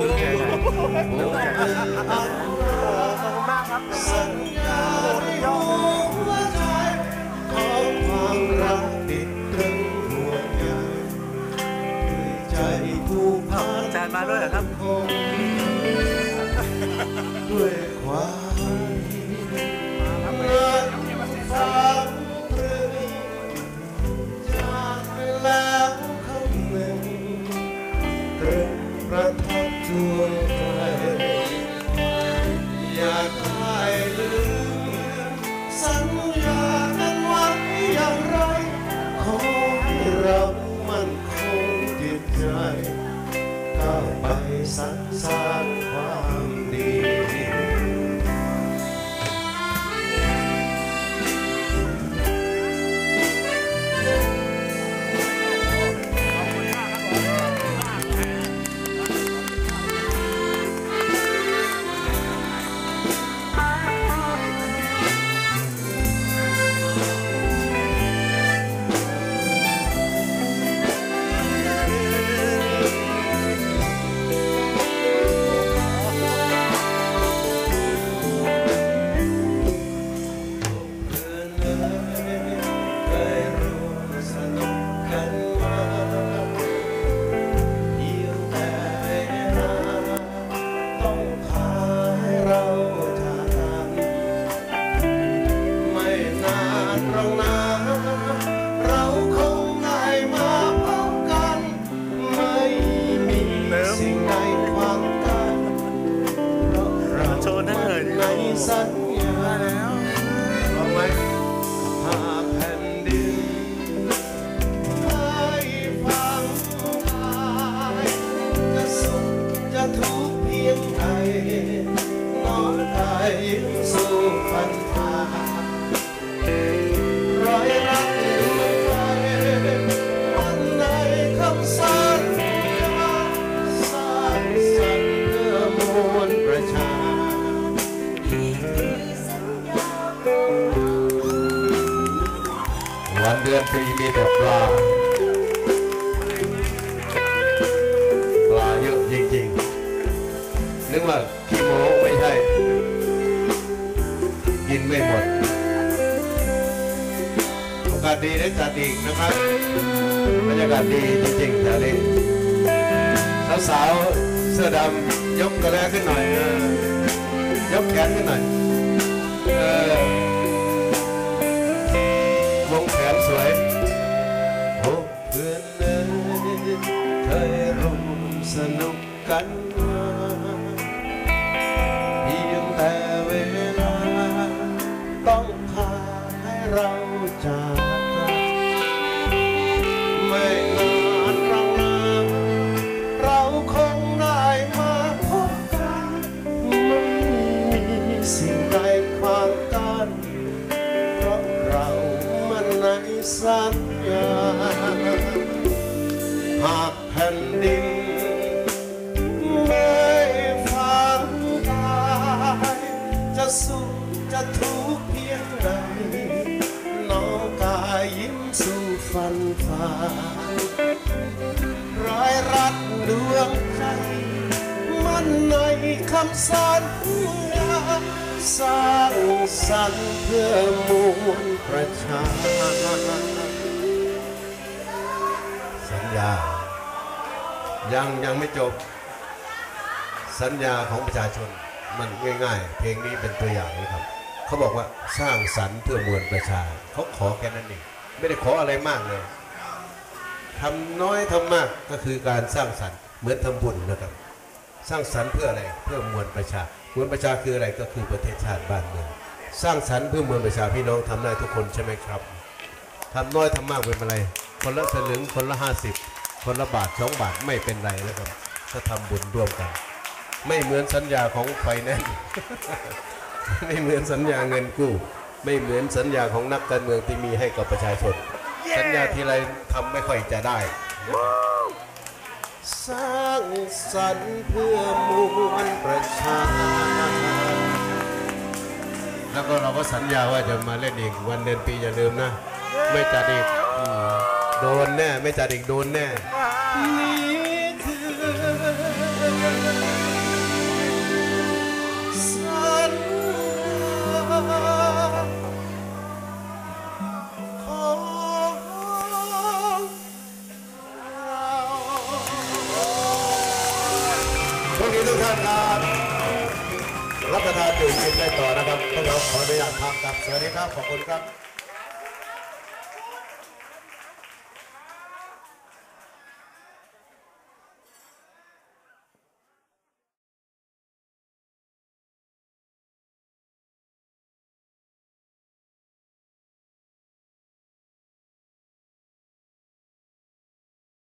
ขอบคุณมากครับสัญญาในหัวใจของความรักติดตรึงหัวใจด้วยใจผู้พันอาจารย์มาด้วยเหรอครับ ว์ห อนปีมีแต่ปลา ปลาเยอะจริงๆ นึกว่าขี้โม้ไม่ใช่ กินไม่หมดโอกาสดีได้จัดอีกนะครับบรรยากาศดีจริงๆแถวนี้สาวๆเสื้อดำยกกระแลขึ้นหน่อยเออยกแขนขึ้นหน่อย หากแผ่นดินไม่ฟังตายจะสุขจะทุกข์เพียงใดน้องกายยิ้มสู่ฟันฝ่าร้อยรัดดวงใจมันในคำสัญญาสร้างสรรค์เพื่อมวลประชา สัญญา ยังยังไม่จบ สัญญาของประชาชนมันง่ายๆ เพลงนี้เป็นตัวอย่างนะครับ เขาบอกว่าสร้างสรรค์เพื่อมวลประชา เขาขอแค่นั้นเองไม่ได้ขออะไรมากเลยทำน้อยทำมากก็คือการสร้างสรรค์เหมือนทำบุญนะครับ สร้างสรรค์เพื่ออะไรเพื่อมวลประชามวลประชาคืออะไรก็คือประเทศชาติบ้านเมืองสร้างสรรค์เพื่อมวลประชาพี่น้องทำได้ทุกคนใช่ไหมครับทำน้อยทำมากเป็นอะไร คนละสลึงคนละห้าสิบคนละบาทสองบาทไม่เป็นไรแล้วครับถ้าทำบุญร่วมกัน ไม่เหมือนสัญญาของไฟแนนซ์ไม่เหมือนสัญญาเงินกู้ ไม่เหมือนสัญญาของนักการเมืองที่มีให้กับประชาชน สัญญาทีไรทำไม่ค่อยจะได้ สร้างสรรค์เพื่อมวลประชา แล้วก็เราก็สัญญาว่าจะมาเล่นอีกวันเดือนปีอย่าลืมนะ ไม่จัดอีกอืม โดนแน่ไม่จัดอีกโดนแน่นี่คือสัญญาของเราพวกนี้ทุกท่านครับรับประทานดื่มกินได้ต่อนะครับพวกเราขออนุญาตพักครับ สวัสดีครับ ขอบคุณครับ